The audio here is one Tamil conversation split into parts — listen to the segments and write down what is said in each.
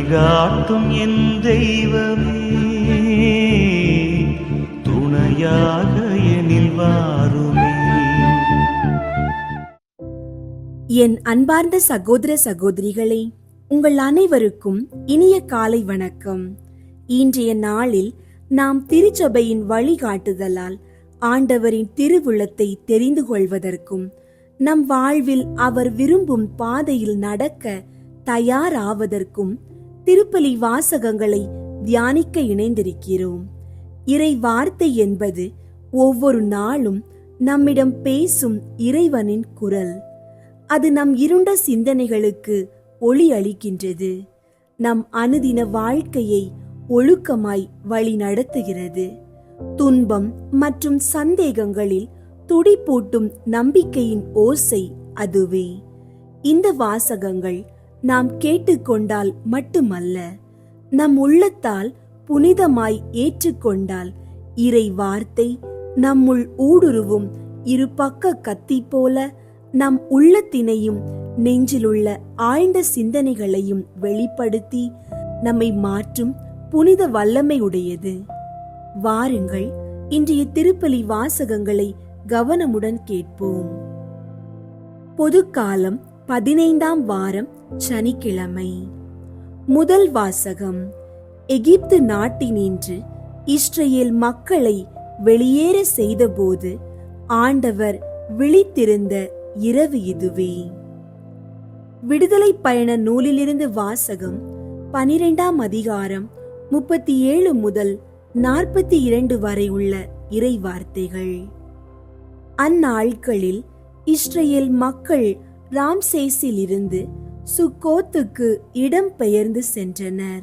வழிகாட்டும் என் தெய்வமே. துணையாக எனில் வாருமே. என் அன்பார்ந்த சகோதர சகோதரிகளே உங்கள் அனைவருக்கும் இனிய காலை வணக்கம். இன்றைய நாளில் நாம் திருச்சபையின் வழிகாட்டுதலால் ஆண்டவரின் திருவுளத்தை தெரிந்து கொள்வதற்கும் நம் வாழ்வில் அவர் விரும்பும் பாதையில் நடக்க தயாராவதற்கும் திருப்பலி வாசகங்களை தியானிக்க இணைந்திருக்கிறோம். இறை வார்த்தை என்பது ஒவ்வொரு நாளும் நம்மிடம் பேசும் இறைவனின் குரல். அது நம் இருண்ட சிந்தனைகளுக்கு ஒளி அளிக்கின்றது. நம் அனுதின வாழ்க்கையை ஒழுக்கமாய் வழி நடத்துகிறது. துன்பம் மற்றும் சந்தேகங்களில் துடிப்பூட்டும் நம்பிக்கையின் ஓசை அதுவே. இந்த வாசகங்கள் நாம் கேட்டுக்கொண்டால் மட்டுமல்ல நம் உள்ளத்தால் புனிதமாய் ஏற்றுக்கொண்டால் இறை வார்த்தை நம்முள் ஊடுருவும் இரு பக்க கத்தி போல நம் உள்ளத்தினையும் நெஞ்சிலுள்ள ஆழ்ந்த சிந்தனைகளையும் வெளிப்படுத்தி நம்மை மாற்றும் புனித வல்லமை உடையது வாருங்கள் இன்றைய திருப்பலி வாசகங்களை கவனமுடன் கேட்போம். பொதுக்காலம் பதினைந்தாம் வாரம் சனிக்கிழமை. முதல் வாசகம் எகிப்து நாட்டினின்று இஸ்ரேல் மக்களை வெளியேற செய்தபோது ஆண்டவர் விழித்திருந்த இரவு இதுவே. விடுதலை பயண நூலிலிருந்து வாசகம் பனிரெண்டாம் அதிகாரம் முப்பத்தி ஏழு முதல் நாற்பத்தி இரண்டு வரை உள்ள இறை வார்த்தைகள் அந்நாட்களில் இஸ்ரேல் மக்கள் ராம்சேஸில் இருந்து சுக்கோத்துக்கு இடம் பெயர்ந்து சென்றனர்.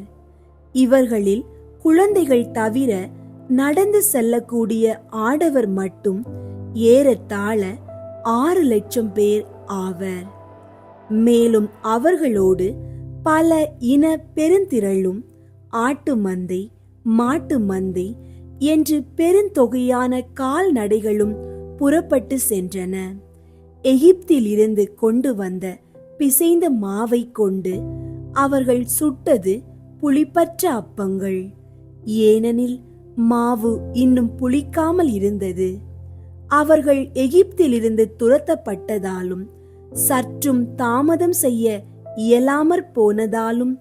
இவர்களில் குழந்தைகள் தவிர நடந்து செல்லக்கூடிய ஆடவர் மட்டும் ஏறத்தாழ ஆறு லட்சம் பேர் ஆவர். மேலும் அவர்களோடு பல இன பெருந்திரளும் ஆட்டு மந்தை மாட்டு மந்தை என்று பெருந்தொகையான கால்நடைகளும் புறப்பட்டு சென்றன. எகிப்தில் இருந்து கொண்டு வந்த பிசைந்த மாவை கொண்டு அவர்கள் சுட்டது புளிப்பற்ற அப்பங்கள். ஏனெனில் மாவு இன்னும் புளிக்காமல் இருந்தது. அவர்கள் எகிப்திலிருந்து துரத்தப்பட்டதாலும் சற்றும் தாமதம் செய்ய இயலாமற் போனதாலும்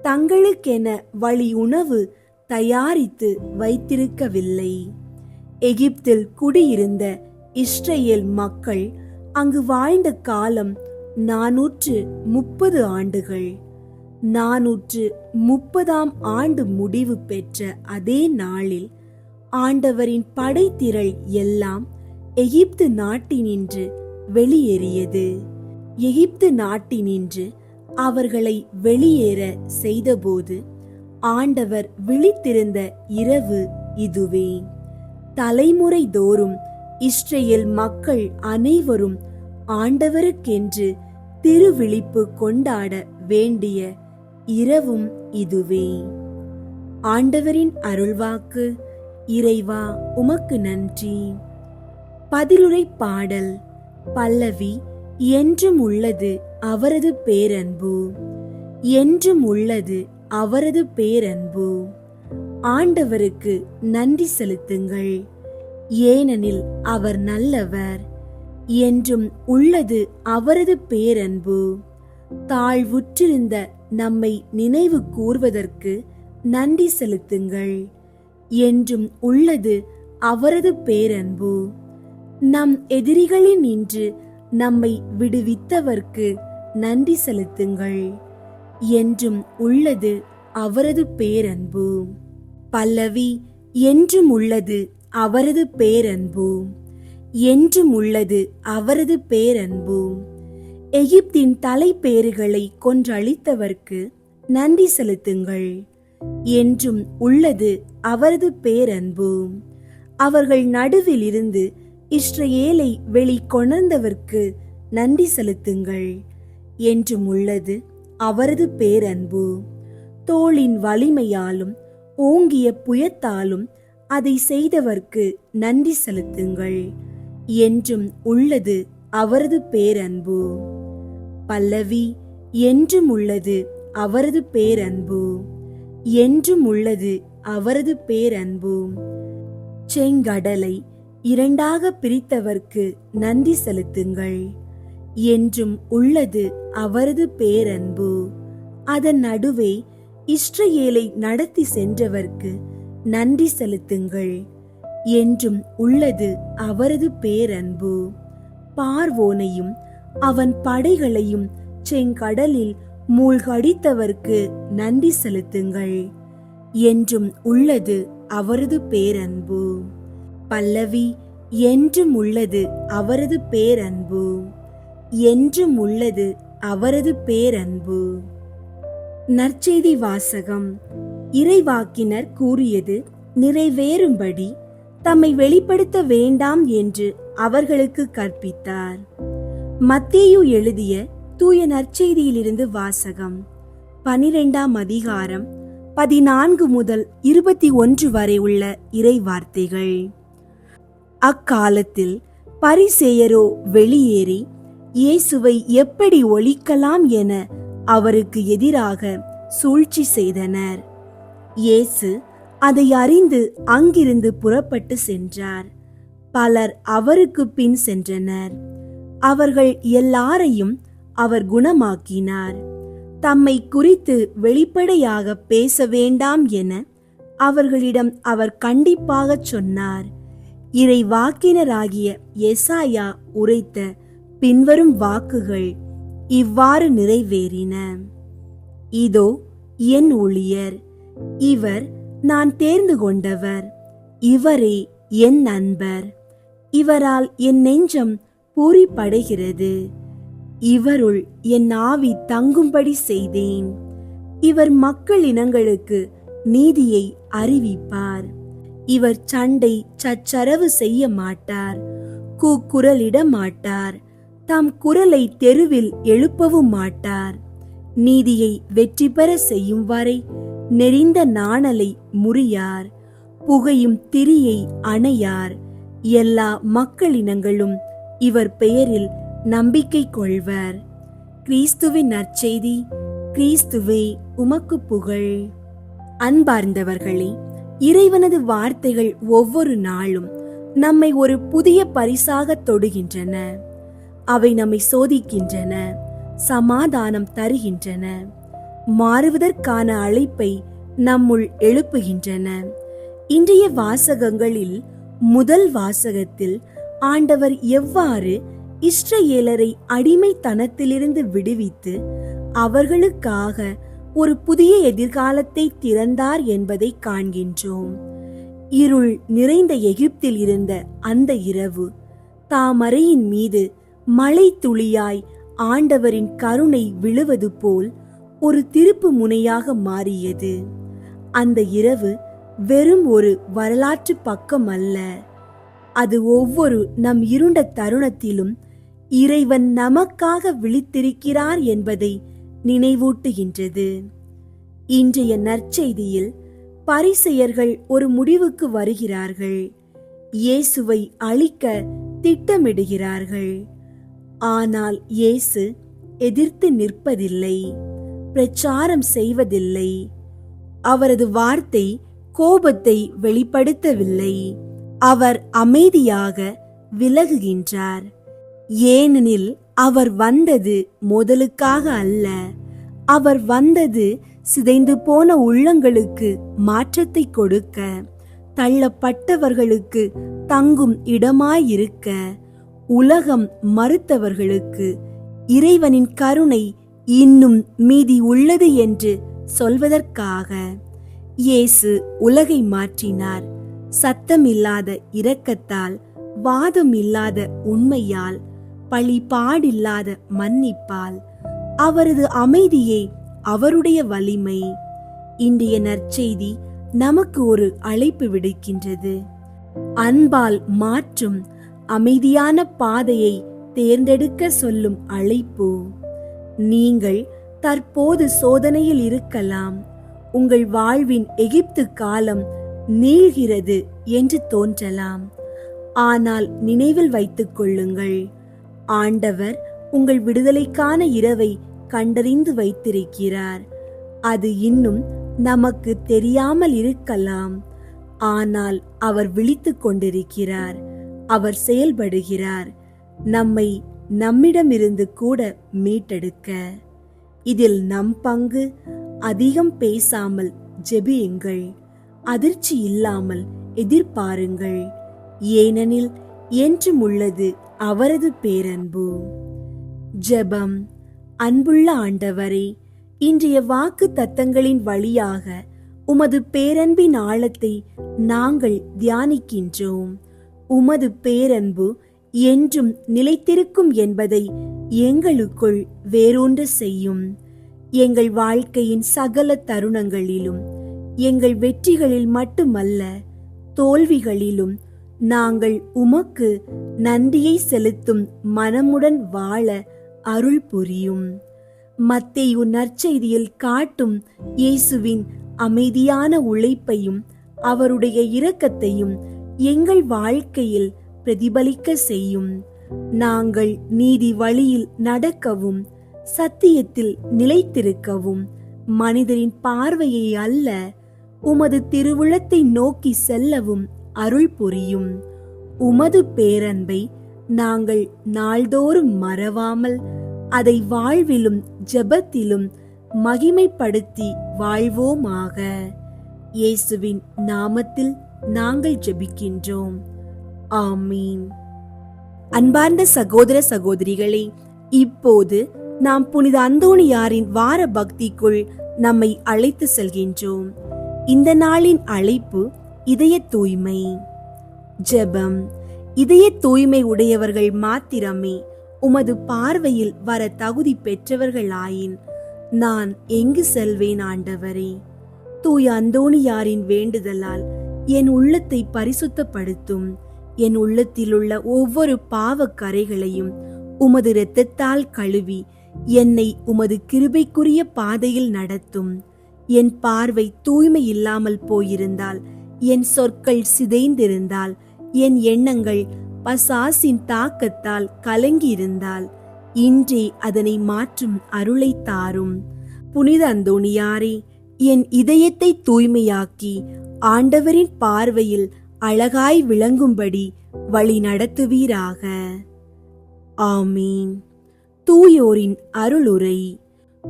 தங்களுக்கென வழி உணவு தயாரித்து வைத்திருக்கவில்லை. எகிப்தில் குடியிருந்த இஸ்ரேல் மக்கள் அங்கு வாழ்ந்த காலம் நாநூற்று முப்பது ஆண்டுகள். நாநூற்று முப்பதாம் ஆண்டு முடிவு பெற்ற அதே நாளில் ஆண்டவரின் படைத்திரள் எல்லாம் எகிப்து நாட்டினின்று வெளியேறியது. எகிப்து நாட்டினின்று அவர்களை வெளியேற செய்தபோது ஆண்டவர் விழித்திருந்த இரவு இதுவே. தலைமுறை தோறும் இஸ்ரேல் மக்கள் அனைவரும் ஆண்டவருக்கென்று திருவிழிப்பு கொண்டாட வேண்டிய இரவும் இதுவே. ஆண்டவரின் அருள்வாக்கு இறைவா உமக்கு நன்றி. பதிலுரை பாடல் பல்லவி என்றும் உள்ளது அவரது பேரன்பு. என்றும் உள்ளது அவரது பேரன்பு. ஆண்டவருக்கு நன்றி செலுத்துங்கள். ஏனெனில் அவர் நல்லவர். என்றும் உள்ளது அவரது பேரன்பு. தாழ்வுற்றிருந்த நம்மை நினைவு கூர்வதற்கு நன்றி செலுத்துங்கள் என்றும் உள்ளது அவரது பேரன்பு. நம் எதிரிகளின் நின்று நம்மை விடுவித்தவர்க்கு நன்றி செலுத்துங்கள் என்றும் உள்ளது அவரது பேரன்பு. பல்லவி என்றும் உள்ளது அவரது பேரன்பு. என்றும் உள்ளது அவரது பேரன்பு. எகிப்தின் தலைப்பேறுகளை கொன்றழித்தவர்க்கு நன்றி செலுத்துங்கள். என்றும் உள்ளது அவரது பேரன்பு. அவர்கள் நடுவில் இருந்து இஸ்ரேலை வெளிக்கொணர்ந்தவர்க்கு நன்றி செலுத்துங்கள். என்றும் உள்ளது அவரது பேரன்பு. தோளின் வலிமையாலும் ஓங்கிய புயத்தாலும் அதை செய்தவர்க்கு நன்றி செலுத்துங்கள். என்றும் உள்ளது அவரது பேரன்பு. பல்லவி என்றும் உள்ளது அவரது பேரன்பு. என்றும் உள்ளது அவரது பேரன்பு. செங்கடலை இரண்டாக பிரித்தவர்க்கு நன்றி செலுத்துங்கள். என்றும் உள்ளது அவரது பேரன்பு. அதன் நடுவே இஸ்ரேலை நடத்தி சென்றவர்க்கு நன்றி செலுத்துங்கள். என்றும் உள்ளது அவரது பேரன்பு. பார்வோனையும் அவன் படைகளையும் செங்கடலில் மூழ்கடித்தவர்க்கு நன்றி செலுத்துங்கள் என்றும் உள்ளது அவரது பேரன்பு. பல்லவி என்றும் உள்ளது அவரது பேரன்பு. என்றும் உள்ளது அவரது பேரன்பு. நற்செய்தி வாசகம். இறைவாக்கினர் கூறியது நிறைவேறும்படி தம்மை வெளிப்படுத்த வேண்டாம் என்று அவர்களுக்கு கற்பித்தார். மத்தேயு எழுதிய தூய நற்செய்தியிலிருந்து வாசகம் பனிரெண்டாம் அதிகாரம் பதினான்கு முதல் இருபத்தி ஒன்று வரை உள்ள இறை வார்த்தைகள் அக்காலத்தில் பரிசேயரோ வெளியேறி இயேசுவை எப்படி ஒழிக்கலாம் என அவருக்கு எதிராக சூழ்ச்சி செய்தனர். இயேசு அதை அறிந்து அங்கிருந்து புறப்பட்டு சென்றார். பலர் அவருக்கு பின் சென்றனர். அவர்கள் எல்லாரையும் அவர் குணமாக்கினார். தம்மை குறித்து வெளிப்படையாக பேச வேண்டாம் என அவர்களிடம் அவர் கண்டிப்பாக சொன்னார். இறை வாக்கினராகிய எசாயா உரைத்த பின்வரும் வாக்குகள் இவ்வாறு நிறைவேறின. இதோ என் ஊழியர் இவர் நான் தேர்ந்து கொண்டவர். இவரே என் நண்பர். இவரால் என் நெஞ்சம் பூரிப்படைகிறது. இவருள் என் ஆவி தங்கும்படி செய்தேன். இவர் மக்கள் இனங்களுக்கு நீதியை அறிவிப்பார். இவர் சண்டை சச்சரவு செய்ய மாட்டார். கூக்குரலிட மாட்டார். தம் குரலை தெருவில் எழுப்பவும் மாட்டார். நீதியை வெற்றி பெற செய்யும் வரை நெறிந்த நாணலை முறியார் புகையும் திரியை அணையார். எல்லா மக்களினங்களும் இவர் பெயரில் நம்பிக்கை கொள்வர். கிறிஸ்துவின் நற்செய்தி கிறிஸ்துவே உமக்கு புகழ். அன்பார்ந்தவர்களே இறைவனது வார்த்தைகள் ஒவ்வொரு நாளும் நம்மை ஒரு புதிய பரிசாக தொடுகின்றன. அவை நம்மை சோதிக்கின்றன சமாதானம் தருகின்றன. மாறுவதற்கான அழைப்பை நம்முள் எழுப்புகின்றன. இன்றைய வாசகங்களில் முதல் வாசகத்தில் ஆண்டவர் எவ்வாறு இஸ்ரேலரை அடிமைத்தனத்திலிருந்து விடுவித்து அவர்களுக்காக ஒரு புதிய எதிர்காலத்தை திறந்தார் என்பதை காண்கின்றோம். இருள் நிறைந்த எகிப்தில் இருந்த அந்த இரவு தாமரையின் மீது மழை துளியாய் ஆண்டவரின் கருணை விழுவது போல் ஒரு திருப்பு முனையாக மாறியது. அந்த இரவு வெறும் ஒரு வரலாற்று பக்கம் அல்ல. அது ஒவ்வொரு நம் இருண்ட தருணத்திலும் இறைவன் நமக்காக விழித்திருக்கிறார் என்பதை நினைவூட்டுகின்றது. இன்றைய நற்செய்தியில் பரிசெயர்கள் ஒரு முடிவுக்கு வருகிறார்கள். இயேசுவை அழிக்க திட்டமிடுகிறார்கள். ஆனால் இயேசு எதிர்த்து நிற்பதில்லை. பிரச்சாரம் செய்வதில்லை. அவரது வார்த்தை கோபத்தை வெளிப்படுத்தவில்லை. அவர் அமைதியாக விலகுகின்றார். ஏனெனில் அவர் வந்தது முதலுக்காக அல்ல. அவர் வந்தது சிதைந்து போன உள்ளங்களுக்கு மாற்றத்தை கொடுக்க தள்ளப்பட்டவர்களுக்கு தங்கும் இடமாயிருக்க உலகம் மறுத்தவர்களுக்கு இறைவனின் கருணை இன்னும் மீதி உள்ளது என்று சொல்வதற்காக இயேசு உலகை மாற்றினார். சத்தமில்லாத இரக்கத்தால் வாதம் இல்லாத உண்மையால் பழிபாடில்லாத மன்னிப்பால் அவரது அமைதியே அவருடைய வலிமை. இன்றைய நற்செய்தி நமக்கு ஒரு அழைப்பு விடுக்கின்றது. அன்பால் மாற்றும் அமைதியான பாதையை தேர்ந்தெடுக்க சொல்லும் அழைப்பு. நீங்கள் தற்போது சோதனையில் இருக்கலாம். உங்கள் வாழ்வின் எகிப்து காலம் நீள்கிறது என்று தோன்றலாம். ஆனால் நினைவில் வைத்துக் கொள்ளுங்கள். ஆண்டவர் உங்கள் விடுதலைக்கான இரவை கண்டறிந்து வைத்திருக்கிறார். அது இன்னும் நமக்கு தெரியாமல் இருக்கலாம். ஆனால் அவர் விழித்துக் கொண்டிருக்கிறார். அவர் செயல்படுகிறார். நம்மை நம்மிடமிருந்து கூட மீட்டெடுக்க. இதில் நம் பங்கு அதிகம் பேசாமல் ஜெபியுங்கள். அதிர்ச்சி இல்லாமல் எதிர்பாருங்கள். ஏனெனில் என்றும் உள்ளது அவரது பேரன்பு. ஜெபம். அன்புள்ள ஆண்டவரே இன்றைய வாக்கு தத்தங்களின் வழியாக உமது பேரன்பின் ஆழத்தை நாங்கள் தியானிக்கின்றோம். உமது பேரன்பு என்றும் நிலைத்திருக்கும் என்பதை எங்களுக்குள் வேரூன்ற செய்யும். எங்கள் வாழ்க்கையின் சகல தருணங்களிலும் எங்கள் வெற்றிகளில் மட்டுமல்ல தோல்விகளிலும் நாங்கள் உமக்கு நன்றியை செலுத்தும் மனமுடன் வாழ அருள் புரியும். மத்தேயு நற்செய்தியில் காட்டும் இயேசுவின் அமைதியான உழைப்பையும் அவருடைய இரக்கத்தையும் எங்கள் வாழ்க்கையில் பிரதிபலிக்க செய்யும். நாங்கள் நீதி வழியில் நடக்கவும் சத்தியத்தில் நிலைத்திருக்கவும் மனிதரின் பார்வையை அல்ல உமது திருவுளத்தை நோக்கி செல்லவும் அருள் புரியும். உமது பேரன்பை நாங்கள் நாள்தோறும் மறவாமல் அதை வாழ்விலும் ஜெபத்திலும் மகிமைப்படுத்தி வாழ்வோமாக. இயேசுவின் நாமத்தில் நாங்கள் ஜெபிக்கின்றோம். ஆமீன். அன்பார்ந்த சகோதர சகோதரிகளே இப்போது நாம் புனித அந்தோணியாரின் வார பக்திக்குள் நம்மை அழைத்து செல்கின்றோம். இந்த நாளின் அழைப்பு இதய தூய்மை. ஜெபம். இதய தூய்மை உடையவர்கள் மாத்திரமே உமது பார்வையில் வர தகுதி பெற்றவர்களாயின் நான் எங்கு செல்வேன் ஆண்டவரே? தூய அந்தோணியாரின் வேண்டுதலால் என் உள்ளத்தை பரிசுத்தப்படுத்தும். என் உள்ளத்திலுள்ள ஒவ்வொரு பாவக் கரைகளையும் உமது இரத்தத்தால் கழுவி என்னை உமது கிருபைக்குரிய பாதையில் நடத்தும். என் பார்வை தூய்மை இல்லாமல் போயிருந்தால் என் சொற்கள் சிதைந்திருந்தால் என் எண்ணங்கள் பசாசின் தாக்கத்தால் கலங்கியிருந்தால் இன்றே அதனை மாற்றும் அருளை தாரும். புனித அந்தோணியாரே என் இதயத்தை தூய்மையாக்கி ஆண்டவரின் பார்வையில் அழகாய் விளங்கும்படி வழி நடத்துவீராக. ஆமீன். தூயோரின் அருளுரை.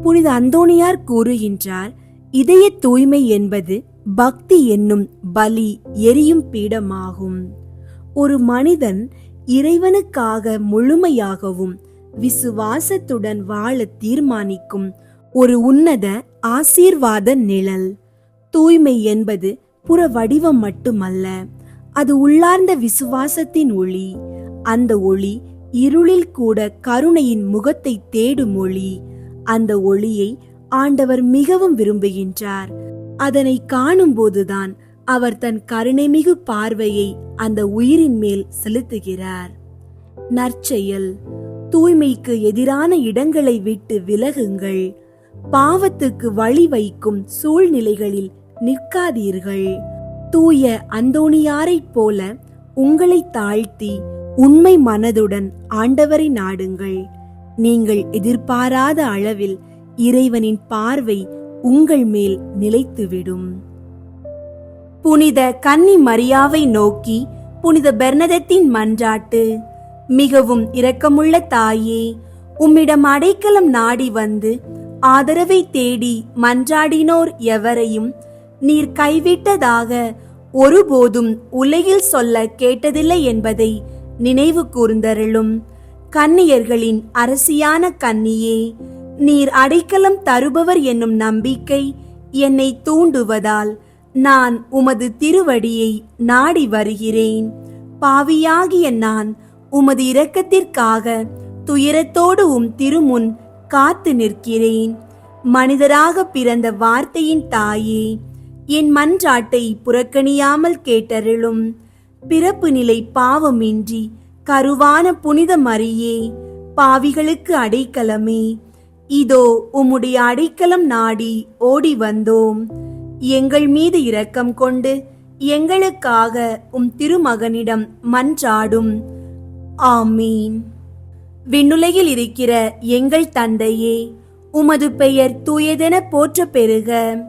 புனித அந்தோணியார் கூறுகின்றார் இதய தூய்மை என்பது பக்தி என்னும் பலி எரியும் பீடமாகும். ஒரு மனிதன் இறைவனுக்காக முழுமையாகவும் விசுவாசத்துடன் வாழ தீர்மானிக்கும் ஒரு உன்னத ஆசீர்வாத நிழல். தூய்மை என்பது புற வடிவம் மட்டுமல்ல அது உள்ளார்ந்த விசுவாசத்தின் ஒளி அந்த ஒளி இருளில் கூட கருணையின் முகத்தை தேடும் ஒளி அந்த ஒளியை ஆண்டவர் மிகவும் விரும்புகின்றார். அதனை காணும்போதுதான் அவர் தன் கருணைமிகு பார்வையை அந்த உயிரின் மேல் செலுத்துகிறார். நற்செயல் தூய்மைக்கு எதிரான இடங்களை விட்டு விலகுங்கள் பாவத்துக்கு வழி வைக்கும் சூழ்நிலைகளில் நிற்காதீர்கள். தூய அந்தோணியாரைப் போல உங்களை தாழ்த்தி உண்மை மனதுடன் ஆண்டவரை நாடுங்கள். நீங்கள் எதிர்பாராத அளவில் இறைவனின் பார்வை உங்கள் மேல் நிலைத்துவிடும். புனித கன்னி மரியாவை நோக்கி புனித பெர்னதத்தின் மன்றாட்டு மிகவும் இரக்கமுள்ள தாயே உம்மிடம் அடைக்கலம் நாடி வந்து ஆதரவை தேடி மன்றாடினோர் எவரையும் நீர் கைவிட்டதாக ஒருபோதும் உலகில் சொல்ல கேட்டதில்லை என்பதை நினைவு கூர்ந்தருளும். கன்னியர்களின் அரசியான கன்னியே நீர் அடைக்கலம் தருபவர் என்னும் நம்பிக்கை என்னை தூண்டுவதால் நான் உமது திருவடியை நாடி வருகிறேன். பாவியாகிய நான் உமது இரக்கத்திற்காக துயரத்தோடு உம் திருமுன் காத்து நிற்கிறேன். மனிதராக பிறந்த வார்த்தையின் தாயே என் மன்றாட்டை புறக்கணியாமல் கேட்டருளும். பிறப்பு நிலை பாவமின்றி கருவான புனித மரியே பாவிகளுக்கு அடைக்கலமே. இதோ உம்முடைய அடைக்கலம் நாடி ஓடி வந்தோம். எங்கள் மீது இரக்கம் கொண்டு எங்களுக்காக உம் திருமகனிடம் மன்றாடும். ஆமீன். விண்ணுலகில் இருக்கிற எங்கள் தந்தையே உமது பெயர் தூயதென போற்ற பெறுக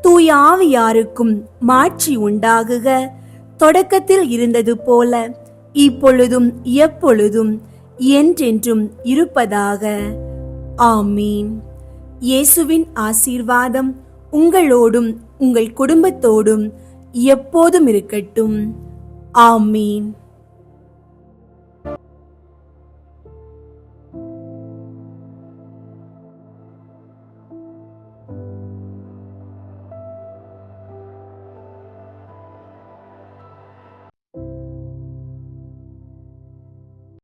தூய ஆவியாருக்கும் மாட்சி உண்டாகுக. தொடக்கத்தில் இருந்தது போல இப்பொழுதும் எப்பொழுதும் என்றென்றும் இருப்பதாக. ஆமீன். இயேசுவின் ஆசீர்வாதம் உங்களோடும் உங்கள் குடும்பத்தோடும் எப்போதும் இருக்கட்டும். ஆமீன்.